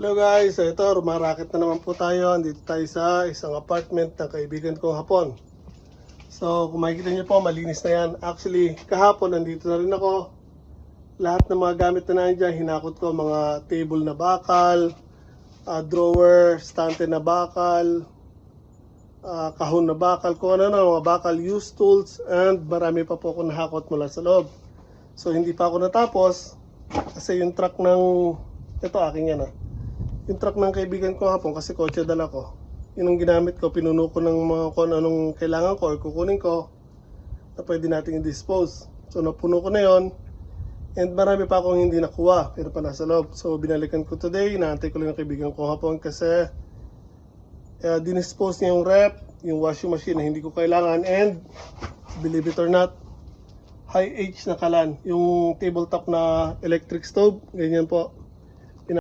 Hello guys, so ito, rumarakit na naman po tayo. Andito tayo sa isang apartment ng kaibigan kong hapon. So, kung makikita niyo po, malinis na yan. Actually, kahapon, nandito na rin ako. Lahat ng mga gamit na nandiyan, hinakot ko mga table na bakal, ah, drawer, stante na bakal, ah, kahon na bakal, kung ano na, mga bakal use tools, and marami pa po ako nahakot mula sa loob. So, hindi pa ako natapos kasi yung truck ng, ito aking yan ah. Yung truck ng kaibigan ko hapon kasi kotse dala ko. Yun ang ginamit ko, pinuno ko ng mga kung anong kailangan ko or kukunin ko na pwede nating i-dispose. So napuno ko na yon and marami pa akong hindi nakuha pero pa nasa loob. So binalikan ko today, inaantay ko lang yung kaibigan ko hapon kasi uh, dinispose niya yung rep, yung washing machine na hindi ko kailangan and believe it or not, high H na kalan. Yung tabletop na electric stove, ganyan po.